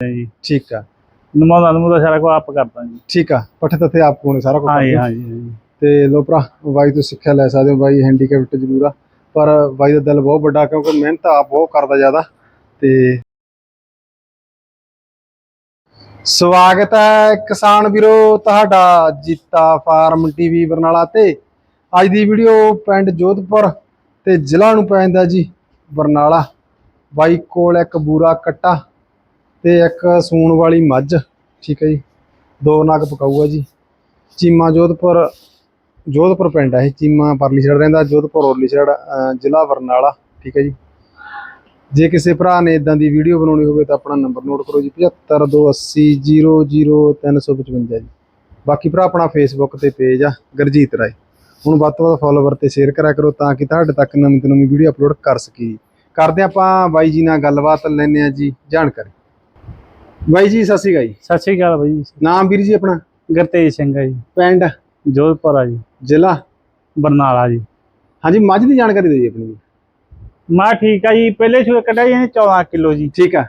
ਜੀ। ਠੀਕ ਆ। ਨਮਾਉਂਦਾ ਨਮੂਦਾ ਸਾਰਾ ਕੁਝ ਆਪ ਕਰਦਾ ਜੀ। ਠੀਕ ਆ ਪੱਠੇ ਤੱਤੇ ਆਪ ਕੋਨੇ ਸਾਰਾ ਕੁਝ। ਹਾਂਜੀ ਹਾਂਜੀ। ਤੇ ਲੋ ਭਰਾ ਬਾਈ ਤੋਂ ਸਿੱਖਿਆ ਲੈ ਸਕਦੇ ਹੋ ਬਾਈ ਹੈਂਡੀਕੈਪਟ ਜ਼ਰੂਰ ਆ। ਪਰ ਬਾਈ ਦਾ ਦਿਲ ਬਹੁਤ ਵੱਡਾ ਕਿਉਂਕਿ ਮਿਹਨਤ ਆਪ ਬਹੁਤ ਕਰਦਾ ਜ਼ਿਆਦਾ। ਤੇ ਸਵਾਗਤ ਹੈ ਕਿਸਾਨ ਵੀਰੋ ਤੁਹਾਡਾ ਜੀਤਾ ਫਾਰਮ ਟੀਵੀ ਬਰਨਾਲਾ ਤੇ। ਅੱਜ ਦੀ ਵੀਡੀਓ ਪਿੰਡ ਜੋਧਪੁਰ ਤੇ ਜ਼ਿਲ੍ਹਾ ਨੂੰ ਪੈਂਦਾ ਜੀ ਬਰਨਾਲਾ। ਬਾਈ ਕੋਲ ਇੱਕ ਬੂਰਾ ਕੱਟਾ। ਤੇ ਇੱਕ ਸੂਣ ਵਾਲੀ ਮੱਝ, ਠੀਕ ਹੈ ਜੀ। ਦੋ ਨਗ ਪਕਾਊਗਾ ਜੀ। ਚੀਮਾ ਜੋਧਪੁਰ ਜੋਧਪੁਰ ਪਿੰਡ ਹੈ ਇਹ, ਚੀਮਾ ਪਰਲੀ ਸਾਈਡ ਰਹਿੰਦਾ, ਜੋਧਪੁਰ ਉਰਲੀ ਸਾਈਡ ਜ਼ਿਲ੍ਹਾ ਬਰਨਾਲਾ, ਠੀਕ ਹੈ ਜੀ। ਜੇ ਕਿਸੇ ਭਰਾ ਨੇ ਇਦਾਂ ਦੀ ਵੀਡੀਓ ਬਣਾਉਣੀ ਹੋਵੇ ਤਾਂ ਆਪਣਾ ਨੰਬਰ ਨੋਟ ਕਰੋ ਜੀ 7528000355 ਜੀ। ਬਾਕੀ ਭਰਾ ਆਪਣਾ ਫੇਸਬੁੱਕ ਤੇ ਪੇਜ ਆ, ਗਰਜੀਤ ਰਾਏ। ਹੁਣ ਵੱਧ ਤੋਂ ਵੱਧ ਫੋਲੋਵਰ ਤੇ ਸ਼ੇਅਰ ਕਰਿਆ ਕਰੋ ਤਾਂ ਕਿ ਤੁਹਾਡੇ ਤੱਕ ਨਵੀਂ ਤੋਂ ਨਵੀਂ ਵੀਡੀਓ ਅਪਲੋਡ ਕਰ ਸਕੀਏ। ਕਰਦੇ ਆਪਾਂ ਬਾਈ ਜੀ ਨਾਲ ਗੱਲਬਾਤ ਲੈਣੇ ਆ ਜੀ ਜਾਣਕਾਰੀ। ਬਾਈ ਜੀ ਸਤਿ ਸ਼੍ਰੀ ਅਕਾਲ ਜੀ। ਸਤਿ ਸ਼੍ਰੀ ਅਕਾਲ ਬਾਈ ਜੀ। ਨਾਮ ਵੀਰ ਜੀ ਆਪਣਾ? ਗੁਰਤੇਜ ਸਿੰਘ ਆ ਜੀ। ਪਿੰਡ? ਜੋਧਪੁਰ ਆ ਜੀ। ਜ਼ਿਲ੍ਹਾ? ਬਰਨਾਲਾ ਜੀ। ਹਾਂਜੀ ਮੱਝ ਦੀ ਜਾਣਕਾਰੀ ਦਿਓ ਜੀ ਆਪਣੀ ਮਾ ਠੀਕ ਆ ਜੀ ਪਹਿਲੇ ਸੂਏ ਕੱਢਿਆ ਜੀ ਇਹਨੇ 14 ਕਿਲੋ ਜੀ। ਠੀਕ ਆ।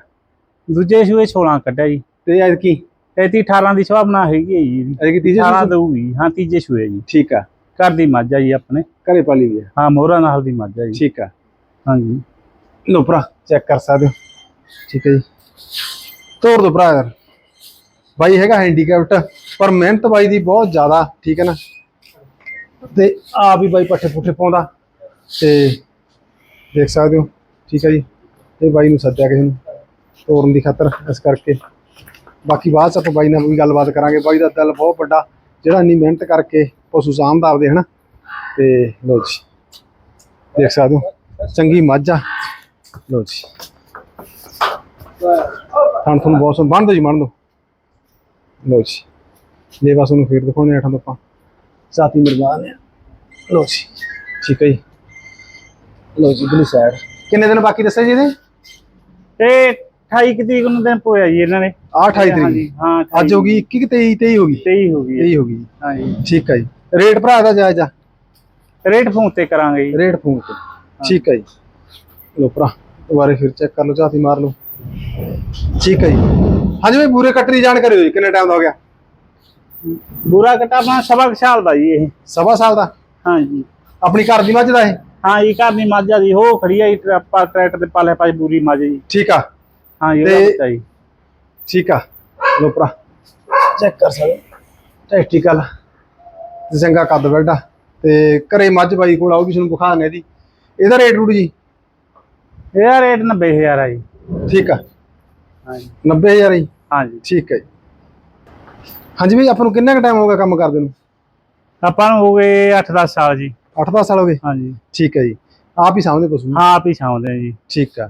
ਦੂਜੇ ਸੂਏ 16 ਕੱਢਿਆ ਜੀ। ਤੇ ਅੱਜ ਕੀ? ਤੇਤੀ 18 ਦੀ ਸੁਭਾਵਨਾ ਹੈਗੀ ਹੈ ਜੀ। ਅੱਜ ਕੀ ਤੀਜੇ 18 ਸੂਏ? ਦਊਗੀ। ਹਾਂ ਤੀਜੇ ਸੂਏ ਜੀ। ਠੀਕ ਆ। ਘਰ ਦੀ ਮੱਝ ਆ ਜੀ ਆਪਣੇ। ਘਰੇ ਪਾਲੀ ਵੀ ਆ। ਹਾਂ ਮੋਹਰਾ ਨਾਲ ਦੀ ਮੱਝ ਆ ਜੀ। ਠੀਕ ਆ। ਹਾਂਜੀ। ਲੋ ਭਰਾ ਚੈੱਕ ਕਰ ਸਕਦੇ ਹੋ। ਠੀਕ ਹੈ ਜੀ। ਤੋੜ ਦੋ ਭਰਾ ਯਾਰ। ਬਾਈ ਹੈਗਾ ਹੈਂਡੀਕੈਪਟ ਪਰ ਮਿਹਨਤ ਬਾਈ ਦੀ ਬਹੁਤ ਜ਼ਿਆਦਾ, ਠੀਕ ਹੈ ਨਾ? ਤੇ ਆਪ ਹੀ ਬਾਈ ਪੱਠੇ ਪੁੱਠੇ ਪਾਉਂਦਾ। ਤੇ ਦੇਖ ਸਕਦੇ ਹੋ, ਠੀਕ ਹੈ ਜੀ। ਇਹ ਬਾਈ ਨੂੰ ਸੱਦਿਆ ਕਿਸੇ ਨੂੰ ਤੋੜਨ ਦੀ ਖਾਤਰ, ਇਸ ਕਰਕੇ। ਬਾਕੀ ਬਾਅਦ ਚ ਆਪਾਂ ਬਾਈ ਨਾਲ ਵੀ ਗੱਲਬਾਤ ਕਰਾਂਗੇ। ਬਾਈ ਦਾ ਦਿਲ ਬਹੁਤ ਵੱਡਾ, ਜਿਹੜਾ ਇੰਨੀ ਮਿਹਨਤ ਕਰਕੇ ਪਸ਼ੂ ਸਾਂਭਦਾ ਆਪਦੇ, ਹਨਾ? ਤੇ ਲੋ ਜੀ। ਦੇਖ ਸਕਦੇ ਹੋ, ਚੰਗੀ ਮੱਝ ਆ। ਲੋ ਜੀ। ਥਣ ਤੁਹਾਨੂੰ ਬਹੁਤ ਸੋਹਣਾ ਬੰਨ ਦੋ ਜੀ ਬੰਨ ਦੋ। ਲੋ ਜੀ। ਲੈ ਬਸ ਉਹਨੂੰ ਫੇਰ ਦਿਖਾਉਣੇ ਆਠਾਂ ਤੋਂ ਆਪਾਂ। ਸਾਥੀ ਮਰਵਾਨ ਆ ਲੋ ਜੀ। ਠੀਕ ਹੈ ਜੀ। ਲੋ ਜੀ ਬਲੀ ਸਾਈਡ ਕਿੰਨੇ ਦਿਨ ਬਾਕੀ ਦੱਸਿਆ ਜੀ ਇਹਦੇ ਤੇ 28 ਕੁ ਤਰੀਕ ਨੂੰ ਦਿਨ ਪੋਇਆ ਜੀ ਇਹਨਾਂ ਨੇ। ਆ 28 ਤਰੀਕ। ਹਾਂਜੀ ਹਾਂ ਅੱਜ ਹੋ ਗਈ 21 ਕਿ 23 23 ਹੋ ਗਈ? 23 ਹੋ ਗਈ। ਹੈ। 23 ਹੋ ਗਈ। ਹਾਂਜੀ। ਠੀਕ ਹੈ ਜੀ। ਰੇਟ ਭਰਾ ਦਾ ਜਾਇਜ਼ ਆ? ਰੇਟ ਫੋਨ ਤੇ ਕਰਾਂਗੇ ਜੀ। ਰੇਟ ਫੋਨ ਤੇ। ਠੀਕ ਹੈ ਜੀ। ਲੋ ਭਰਾ ਦੁਬਾਰੇ ਫਿਰ ਚੈੱਕ ਕਰ ਲਓ ਝਾਤੀ ਮਾਰ ਲਓ। ਠੀਕ ਹੈ ਜੀ। ਹਾਂਜੀ ਬਈ ਪੂਰੇ ਕੱਟ ਦੀ ਜਾਣਕਾਰੀ ਦਿਓ ਜੀ ਕਿੰਨੇ ਟਾਈਮ ਦਾ ਹੋ ਗਿਆ? ਬੁਰਾ ਕਟਾ ਆਪਣਾ ਸਵਾ ਕੁ ਸਾਲ ਦਾ ਜੀ ਇਹ। ਸਵਾ ਸਾਲ ਦਾ? ਹਾਂਜੀ। ਆਪਣੀ ਘਰ ਦੀ ਮੱਝ ਦਾ ਇਹ? ਹਾਂ ਜੀ ਘਰ ਦੀ ਮੱਝ ਆ ਜੀ ਹੋ ਖੜੀ ਆ ਜੀ ਟਰੈਪਾ ਟਰੈਕਟਰ ਦੇ ਪਾਲੇ ਪਾਸ ਬੂਰੀ ਮੱਝ ਜੀ। ਠੀਕ ਆ। ਹਾਂ ਜੀ ਤੇ- ਉਹਦਾ ਬੱਚਾ ਜੀ। ਠੀਕ ਆ। ਲੋ ਭਰਾ ਚੈੱਕ ਕਰ ਸਕਦੇ ਟੈਕਟੀਕਲ ਤੇ ਚੰਗਾ ਕੱਦ ਬੈਠਾ ਤੇ ਘਰੇ ਮੱਝ ਬਾਈ ਕੋਲ ਆਉਗੀ ਤੁਹਾਨੂੰ ਵਿਖਾ ਨੇ ਇਹਦੀ ਇਹਦਾ ਰੇਟ ਰੂਟ ਜੀ? ਇਹਦਾ ਰੇਟ 90000 ਆ ਜੀ। ਠੀਕ ਆ? ਹਾਂ ਜੀ 90000 ਜੀ ਹਾਂ? ਜੀ ਠੀਕ ਹੈ ਜੀ। ਹਾਂਜੀ ਬਈ ਆਪਾਂ ਨੂੰ ਕਿੰਨਾ ਕੁ ਟਾਈਮ ਹੋ ਗਿਆ ਕੰਮ ਕਰਦੇ ਨੂੰ? ਆਪਾਂ ਨੂੰ ਹੋ ਗਏ 8-10 ਸਾਲ ਜੀ। 8-10 ਸਾਲ ਹੋ ਗਏ? ਹਾਂ ਜੀ ਠੀਕ ਹੈ ਜੀ। ਆਪ ਹੀ ਸਾਹਮਣੇ ਪਸ਼ੂ? ਹਾਂ ਆਪ ਹੀ ਆ ਜੀ। ਠੀਕ ਆ।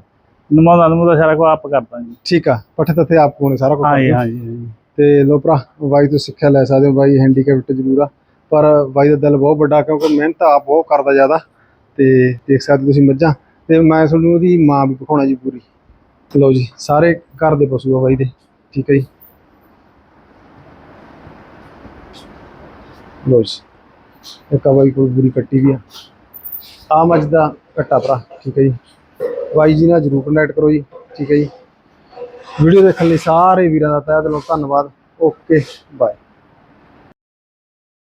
ਨਮਾਉਂਦਾ ਨਮੂਦਾ ਸਾਰਾ ਕੁਝ ਆਪ ਕਰਦਾ ਜੀ। ਠੀਕ ਆ। ਪੱਠੇ ਤੱਤੇ ਆਪ ਕੋਨੇ ਸਾਰਾ ਕੁਝ ਹਾਂ ਜੀ ਕਰਦੇ ਹੋ। ਹਾਂ ਜੀ ਹਾਂ ਜੀ। ਤੇ ਲੋ ਭਰਾ ਬਾਈ ਤੋਂ ਸਿੱਖਿਆ ਲੈ ਸਕਦੇ ਹੋ ਬਾਈ ਹੈਂਡੀਕੈਪਟ ਜ਼ਰੂਰ ਆ। ਪਰ ਬਾਈ ਦਾ ਦਿਲ ਬਹੁਤ ਵੱਡਾ ਕਿਉਂਕਿ ਮਿਹਨਤ ਆਪ ਬਹੁਤ ਕਰਦਾ ਜ਼ਿਆਦਾ। ਤੇ ਦੇਖ ਸਕਦੇ ਤੁਸੀਂ ਮੱਝਾਂ। ਤੇ ਮੈਂ ਤੁਹਾਨੂੰ ਉਹਦੀ ਮਾਂ ਵੀ ਵਿਖਾਉਣਾ ਜੀ ਪੂਰੀ। ਲਓ ਜੀ, ਸਾਰੇ ਘਰ ਦੇ ਪਸ਼ੂ ਆ ਬਾਈ ਦੇ, ਠੀਕ ਹੈ ਜੀ। ਲਓ ਜੀ, ਇੱਕ ਆ ਬਾਈ ਕੋਲ ਪੂਰੀ ਕੱਟੀ ਵੀ ਆ। ਆ ਮੱਝ ਦਾ ਘੱਟਾ ਭਰਾ, ਠੀਕ ਹੈ ਜੀ। ਬਾਈ ਜੀ ਨਾਲ ਜਰੂਰ ਕੰਟੈਕਟ ਕਰੋ ਜੀ, ਠੀਕ ਹੈ ਜੀ। ਵੀਡੀਓ ਦੇਖਣ ਲਈ ਸਾਰੇ ਵੀਰਾਂ ਦਾ ਤਹਿ ਦਿਲੋਂ ਧੰਨਵਾਦ, ਓਕੇ ਬਾਏ